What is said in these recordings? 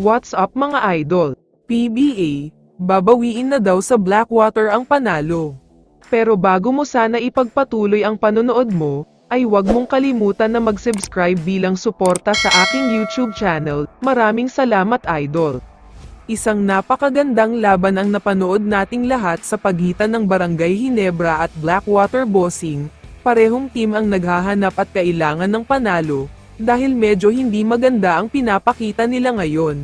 What's up mga idol? PBA, babawiin na daw sa Blackwater ang panalo. Pero bago mo sana ipagpatuloy ang panonood mo, ay huwag mong kalimutan na mag-subscribe bilang suporta sa aking YouTube channel. Maraming salamat idol. Isang napakagandang laban ang napanood nating lahat sa pagitan ng Barangay Hinebra at Blackwater Bossing. Parehong team ang naghahanap at kailangan ng panalo, dahil medyo hindi maganda ang pinapakita nila ngayon.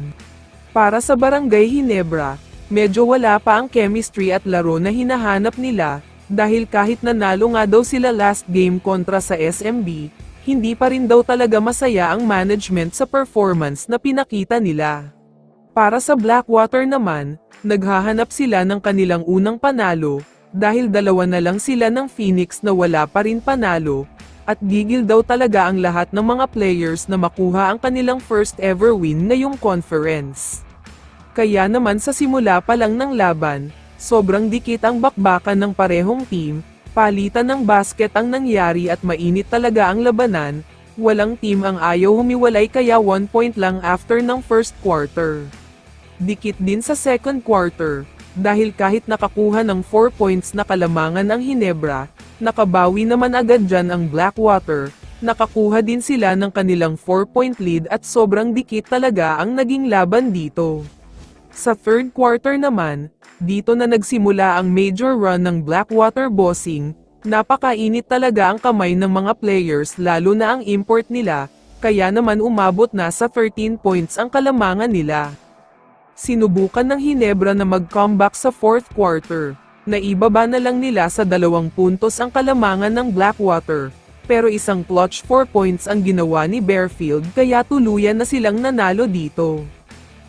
Para sa Barangay Hinebra, medyo wala pa ang chemistry at laro na hinahanap nila, dahil kahit nanalo nga daw sila last game kontra sa SMB, hindi pa rin daw talaga masaya ang management sa performance na pinakita nila. Para sa Blackwater naman, naghahanap sila ng kanilang unang panalo, dahil dalawa na lang sila ng Phoenix na wala pa rin panalo, at gigil daw talaga ang lahat ng mga players na makuha ang kanilang first ever win ngayong conference. Kaya naman sa simula pa lang ng laban, sobrang dikit ang bakbakan ng parehong team, palitan ng basket ang nangyari at mainit talaga ang labanan, walang team ang ayaw humiwalay kaya 1 point lang after ng first quarter. Dikit din sa second quarter, dahil kahit nakakuha ng 4 points na kalamangan ang Hinebra, nakabawi naman agad dyan ang Blackwater, nakakuha din sila ng kanilang 4 point lead at sobrang dikit talaga ang naging laban dito. Sa third quarter naman, dito na nagsimula ang major run ng Blackwater Bossing, napakainit talaga ang kamay ng mga players lalo na ang import nila, kaya naman umabot na sa 13 points ang kalamangan nila. Sinubukan ng Hinebra na mag-comeback sa fourth quarter, naibaba na lang nila sa dalawang puntos ang kalamangan ng Blackwater, pero isang clutch 4 points ang ginawa ni Bearfield kaya tuluyan na silang nanalo dito.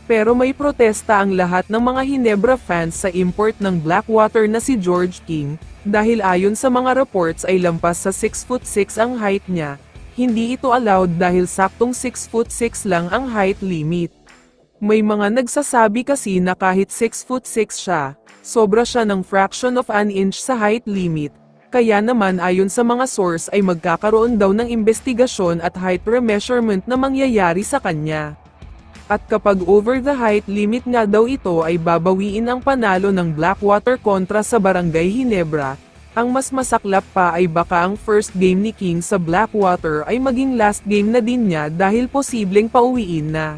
Pero may protesta ang lahat ng mga Hinebra fans sa import ng Blackwater na si George King, dahil ayon sa mga reports ay lampas sa 6'6 ang height niya, hindi ito allowed dahil saktong 6'6 lang ang height limit. May mga nagsasabi kasi na kahit 6'6 siya, sobra siya ng fraction of an inch sa height limit, kaya naman ayon sa mga source ay magkakaroon daw ng investigasyon at height remeasurement na mangyayari sa kanya. At kapag over the height limit nga daw ito ay babawiin ang panalo ng Blackwater kontra sa Barangay Hinebra, ang mas masaklap pa ay baka ang first game ni King sa Blackwater ay maging last game na din niya dahil posibleng pauwiin na.